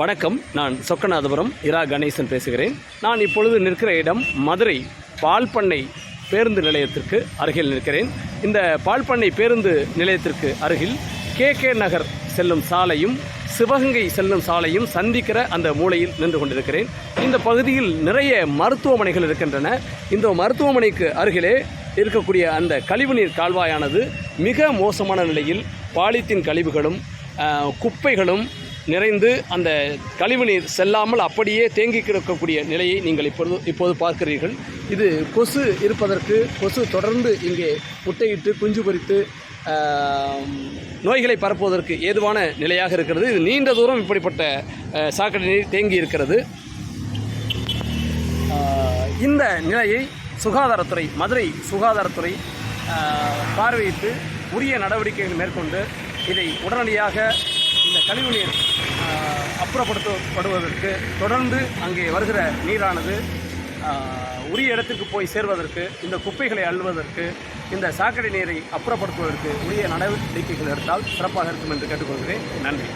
வணக்கம். நான் சொக்கநாதபுரம் இரா கணேசன் பேசுகிறேன். நான் இப்பொழுது நிற்கிற இடம் மதுரை பால் பண்ணை பேருந்து நிலையத்திற்கு அருகில் நிற்கிறேன். இந்த பால் பண்ணை பேருந்து நிலையத்திற்கு அருகில் கே கே நகர் செல்லும் சாலையும் சிவகங்கை செல்லும் சாலையும் சந்திக்கிற அந்த மூலையில் நின்று கொண்டிருக்கிறேன். இந்த பகுதியில் நிறைய மருத்துவமனைகள் இருக்கின்றன. இந்த மருத்துவமனைக்கு அருகிலே இருக்கக்கூடிய அந்த கழிவுநீர் கால்வாயானது மிக மோசமான நிலையில் பாலித்தீன் கழிவுகளும் குப்பைகளும் நிறைந்து அந்த கழிவுநீர் செல்லாமல் அப்படியே தேங்கி கிடக்கக்கூடிய நிலையை நீங்கள் இப்பொழுது இப்போது பார்க்கிறீர்கள். இது கொசு இருப்பதற்கு கொசு தொடர்ந்து இங்கே முட்டையிட்டு குஞ்சு பொரித்து நோய்களை பரப்புவதற்கு ஏதுவான நிலையாக இருக்கிறது. இது நீண்ட தூரம் இப்படிப்பட்ட சாக்கடை நீர் தேங்கி இருக்கிறது. இந்த நிலையை சுகாதாரத்துறை மதுரை சுகாதாரத்துறை பார்வையிட்டு உரிய நடவடிக்கைகள் மேற்கொண்டு இதை உடனடியாக கழிவுநீர் அப்புறப்படுத்தப்படுவதற்கு தொடர்ந்து அங்கே வருகிற நீரானது உரிய இடத்துக்கு போய் சேர்வதற்கு இந்த குப்பைகளை அள்ளுவதற்கு இந்த சாக்கடை நீரை அப்புறப்படுத்துவதற்கு உரிய நடவடிக்கைகள் எடுத்தால் சிறப்பாக இருக்கும் என்று கேட்டுக்கொள்கிறேன். நன்றி.